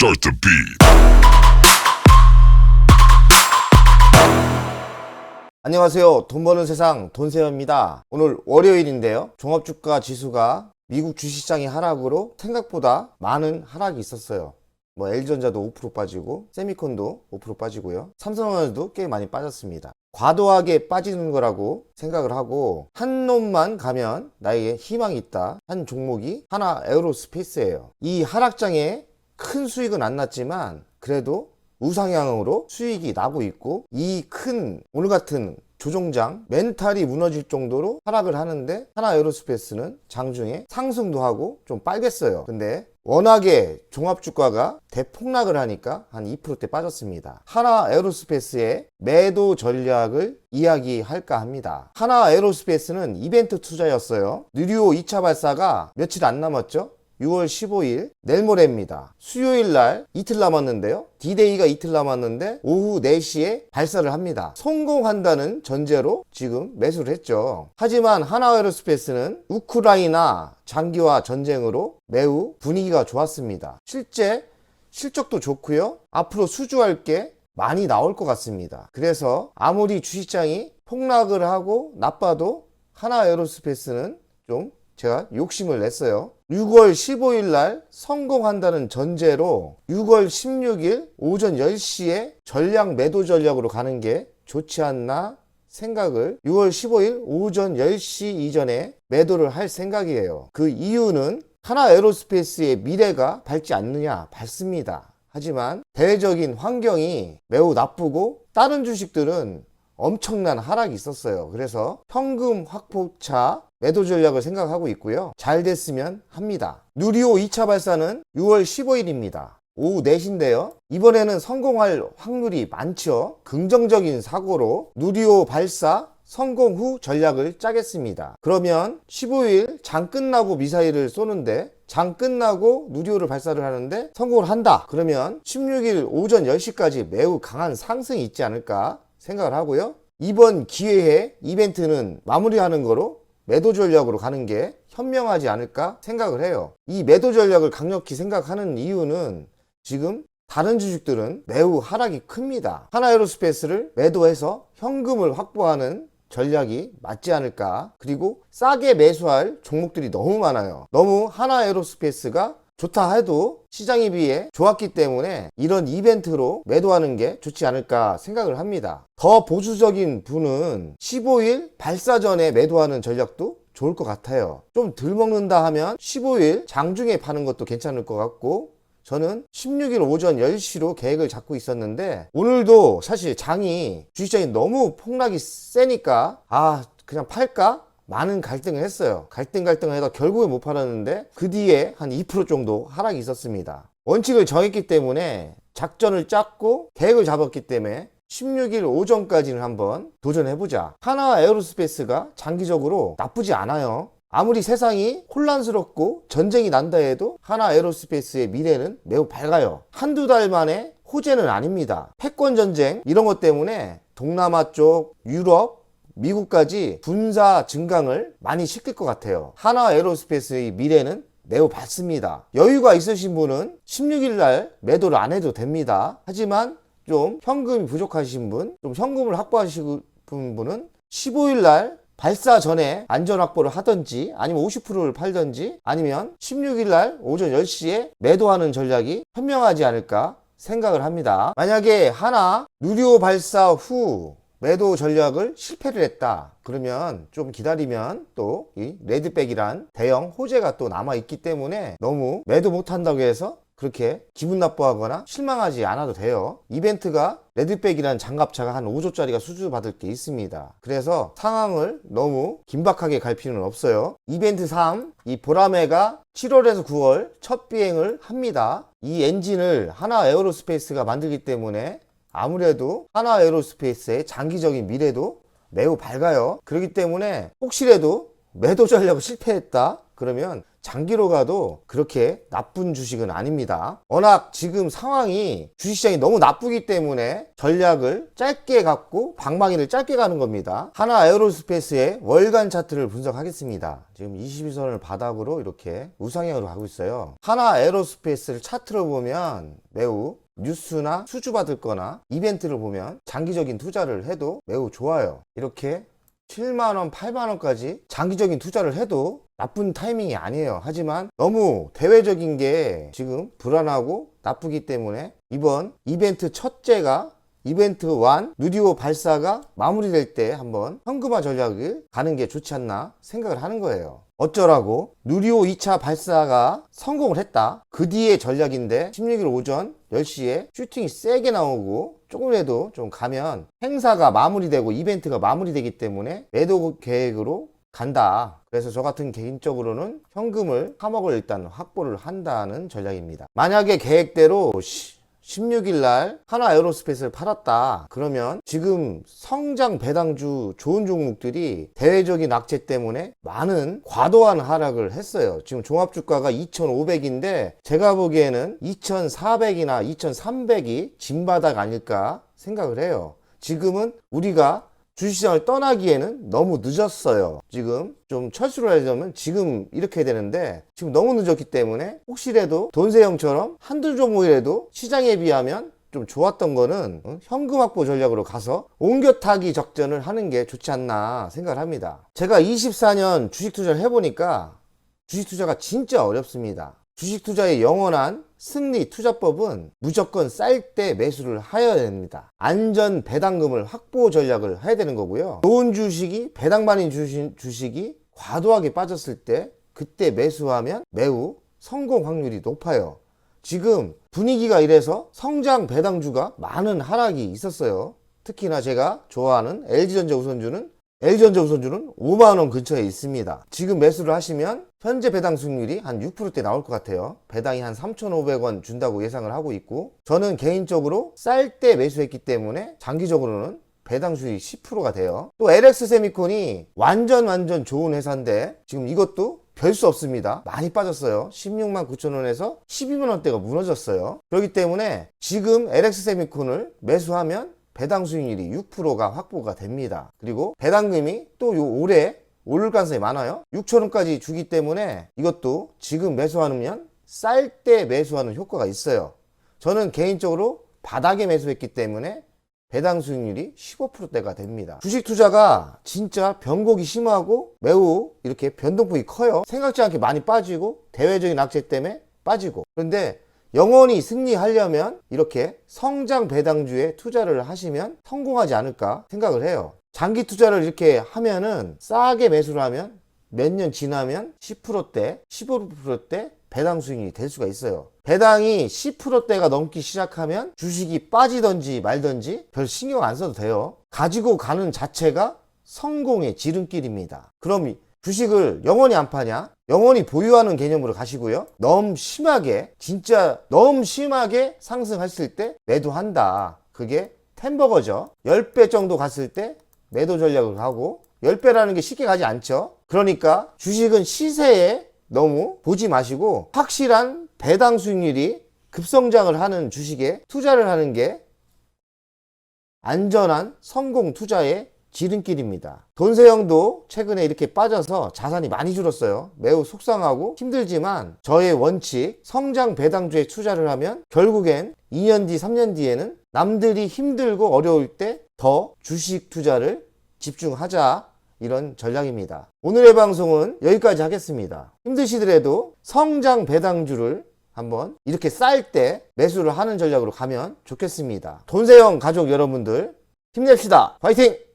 Start the beat. 안녕하세요. 돈 버는 세상 돈세어입니다. 오늘 월요일인데요. 종합주가 지수가 미국 주식시장의 하락으로 생각보다 많은 하락이 있었어요. 뭐 LG전자도 5% 빠지고 세미콘도 5% 빠지고요. 삼성전자도 꽤 많이 빠졌습니다. 과도하게 빠지는 거라고 생각을 하고 한 놈만 가면 나에게 희망이 있다. 한 종목이 하나 에어로스페이스예요. 이 하락장에 큰 수익은 안 났지만 그래도 우상향으로 수익이 나고 있고 이 큰 오늘 같은 조종장 멘탈이 무너질 정도로 하락을 하는데 하나 에어로스페이스는 장중에 상승도 하고 좀 빨겠어요. 근데 워낙에 종합주가가 대폭락을 하니까 한 2%대 빠졌습니다. 하나 에어로스페이스의 매도 전략을 이야기할까 합니다. 하나 에어로스페이스는 이벤트 투자였어요. 느리오 2차 발사가 며칠 안 남았죠? 6월 15일 내일 모레입니다. 수요일 날 이틀 남았는데요. D-Day가 이틀 남았는데 오후 4시에 발사를 합니다. 성공한다는 전제로 지금 매수를 했죠. 하지만 하나에어로스페이스는 우크라이나 장기화 전쟁으로 매우 분위기가 좋았습니다. 실제 실적도 좋고요. 앞으로 수주할 게 많이 나올 것 같습니다. 그래서 아무리 주식장이 폭락을 하고 나빠도 하나 에어로스페이스는 좀 제가 욕심을 냈어요. 6월 15일 날 성공한다는 전제로 6월 16일 오전 10시에 전량 매도 전략으로 가는 게 좋지 않나 생각을 6월 15일 오전 10시 이전에 매도를 할 생각이에요. 그 이유는 하나 에어로스페이스의 미래가 밝지 않느냐 밝습니다. 하지만 대외적인 환경이 매우 나쁘고 다른 주식들은 엄청난 하락이 있었어요. 그래서 현금 확보차 매도 전략을 생각하고 있고요. 잘 됐으면 합니다. 누리호 2차 발사는 6월 15일입니다. 오후 4시인데요. 이번에는 성공할 확률이 많죠. 긍정적인 사고로 누리호 발사 성공 후 전략을 짜겠습니다. 그러면 15일 장 끝나고 미사일을 쏘는데 장 끝나고 누리호를 발사를 하는데 성공을 한다. 그러면 16일 오전 10시까지 매우 강한 상승이 있지 않을까 생각을 하고요. 이번 기회에 이벤트는 마무리하는 거로 매도 전략으로 가는 게 현명하지 않을까 생각을 해요. 이 매도 전략을 강력히 생각하는 이유는 지금 다른 주식들은 매우 하락이 큽니다. 하나 에로스페이스를 매도해서 현금을 확보하는 전략이 맞지 않을까. 그리고 싸게 매수할 종목들이 너무 많아요. 너무 하나 에로스페이스가 좋다 해도 시장에 비해 좋았기 때문에 이런 이벤트로 매도하는 게 좋지 않을까 생각을 합니다. 더 보수적인 분은 15일 발사 전에 매도하는 전략도 좋을 것 같아요. 좀 덜 먹는다 하면 15일 장중에 파는 것도 괜찮을 것 같고 저는 16일 오전 10시로 계획을 잡고 있었는데 오늘도 사실 장이 주식장이 너무 폭락이 세니까 아 그냥 팔까? 많은 갈등을 했어요. 갈등 갈등을 해서 결국에 못 팔았는데 그 뒤에 한 2% 정도 하락이 있었습니다. 원칙을 정했기 때문에 작전을 짰고 계획을 잡았기 때문에 16일 오전까지는 한번 도전해보자. 하나 에어로스페이스가 장기적으로 나쁘지 않아요. 아무리 세상이 혼란스럽고 전쟁이 난다 해도 하나 에어로스페이스의 미래는 매우 밝아요. 한두 달 만에 호재는 아닙니다. 패권 전쟁 이런 것 때문에 동남아 쪽, 유럽, 미국까지 군사 증강을 많이 시킬 것 같아요. 하나 에어로스페이스의 미래는 매우 밝습니다. 여유가 있으신 분은 16일 날 매도를 안 해도 됩니다. 하지만 좀 현금이 부족하신 분, 좀 현금을 확보하시는 분은 15일 날 발사 전에 안전 확보를 하든지 아니면 50%를 팔든지 아니면 16일 날 오전 10시에 매도하는 전략이 현명하지 않을까 생각을 합니다. 만약에 하나 누리호 발사 후 매도 전략을 실패를 했다. 그러면 좀 기다리면 또 이 레드백이란 대형 호재가 또 남아 있기 때문에 너무 매도 못 한다고 해서 그렇게 기분 나빠하거나 실망하지 않아도 돼요. 이벤트가 레드백이라는 장갑차가 한 5조짜리가 수주받을 게 있습니다. 그래서 상황을 너무 긴박하게 갈 필요는 없어요. 이벤트 3, 이 보라매가 7월에서 9월 첫 비행을 합니다. 이 엔진을 하나 에어로스페이스가 만들기 때문에 아무래도 하나 에어로스페이스의 장기적인 미래도 매우 밝아요. 그렇기 때문에 혹시라도 매도 전략을 실패했다 그러면 장기로 가도 그렇게 나쁜 주식은 아닙니다. 워낙 지금 상황이 주식시장이 너무 나쁘기 때문에 전략을 짧게 갖고 방망이를 짧게 가는 겁니다. 하나 에어로스페이스의 월간 차트를 분석하겠습니다. 지금 22선을 바닥으로 이렇게 우상향으로 가고 있어요. 하나 에어로스페이스를 차트로 보면 매우 뉴스나 수주 받을 거나 이벤트를 보면 장기적인 투자를 해도 매우 좋아요. 이렇게 7만원, 8만원까지 장기적인 투자를 해도 나쁜 타이밍이 아니에요. 하지만 너무 대외적인 게 지금 불안하고 나쁘기 때문에 이번 이벤트 첫째가 이벤트 1 누디오 발사가 마무리될 때 한번 현금화 전략을 가는 게 좋지 않나 생각을 하는 거예요. 어쩌라고 누리호 2차 발사가 성공을 했다. 그 뒤에 전략인데 16일 오전 10시에 슈팅이 세게 나오고 조금이라도 좀 가면 행사가 마무리되고 이벤트가 마무리되기 때문에 매도 계획으로 간다. 그래서 저 같은 개인적으로는 현금을 3억을 일단 확보를 한다는 전략입니다. 만약에 계획대로 16일 날 하나 에어로스페이스를 팔았다. 그러면 지금 성장 배당주 좋은 종목들이 대외적인 악재 때문에 많은 과도한 하락을 했어요. 지금 종합 주가가 2,500인데 제가 보기에는 2,400이나 2,300이 진바닥 아닐까 생각을 해요. 지금은 우리가 주식시장을 떠나기에는 너무 늦었어요. 지금 좀 철수를 하려면 지금 이렇게 되는데 지금 너무 늦었기 때문에 혹시라도 돈세형처럼 한두 종목이라도 시장에 비하면 좀 좋았던 거는 어? 현금 확보 전략으로 가서 옮겨 타기 적전을 하는 게 좋지 않나 생각을 합니다. 제가 24년 주식 투자를 해보니까 주식 투자가 진짜 어렵습니다. 주식 투자의 영원한 승리 투자법은 무조건 쌀 때 매수를 하여야 됩니다. 안전 배당금을 확보 전략을 해야 되는 거고요. 좋은 주식이 배당 많이 주신 주식이 과도하게 빠졌을 때 그때 매수하면 매우 성공 확률이 높아요. 지금 분위기가 이래서 성장 배당주가 많은 하락이 있었어요. 특히나 제가 좋아하는 LG전자 우선주는 LG전자 우선주는 5만원 근처에 있습니다. 지금 매수를 하시면 현재 배당 수익률이 한 6%대 나올 것 같아요. 배당이 한 3,500원 준다고 예상을 하고 있고 저는 개인적으로 쌀 때 매수했기 때문에 장기적으로는 배당 수익이 10%가 돼요. 또 LX 세미콘이 완전 완전 좋은 회사인데 지금 이것도 별 수 없습니다. 많이 빠졌어요. 16만 9천 원에서 12만 원대가 무너졌어요. 그렇기 때문에 지금 LX 세미콘을 매수하면 배당 수익률이 6%가 확보가 됩니다. 그리고 배당금이 또 요 올해 오를 가능성이 많아요. 6천원까지 주기 때문에 이것도 지금 매수하면 쌀 때 매수하는 효과가 있어요. 저는 개인적으로 바닥에 매수했기 때문에 배당 수익률이 15%대가 됩니다. 주식 투자가 진짜 변곡이 심하고 매우 이렇게 변동폭이 커요. 생각지 않게 많이 빠지고 대외적인 악재 때문에 빠지고. 그런데 영원히 승리하려면 이렇게 성장 배당주에 투자를 하시면 성공하지 않을까 생각을 해요. 장기 투자를 이렇게 하면은 싸게 매수를 하면 몇 년 지나면 10%대, 15%대 배당 수익이 될 수가 있어요. 배당이 10%대가 넘기 시작하면 주식이 빠지던지 말던지 별 신경 안 써도 돼요. 가지고 가는 자체가 성공의 지름길입니다. 그럼 주식을 영원히 안 파냐? 영원히 보유하는 개념으로 가시고요. 너무 심하게, 진짜 너무 심하게 상승했을 때 매도한다. 그게 템버거죠. 10배 정도 갔을 때 매도 전략을 하고 10배라는 게 쉽게 가지 않죠. 그러니까 주식은 시세에 너무 보지 마시고 확실한 배당 수익률이 급성장을 하는 주식에 투자를 하는 게 안전한 성공 투자의 지름길입니다. 돈세형도 최근에 이렇게 빠져서 자산이 많이 줄었어요. 매우 속상하고 힘들지만 저의 원칙 성장 배당주에 투자를 하면 결국엔 2년 뒤, 3년 뒤에는 남들이 힘들고 어려울 때 더 주식 투자를 집중하자 이런 전략입니다. 오늘의 방송은 여기까지 하겠습니다. 힘드시더라도 성장 배당주를 한번 이렇게 쌀 때 매수를 하는 전략으로 가면 좋겠습니다. 돈세형 가족 여러분들 힘냅시다. 화이팅!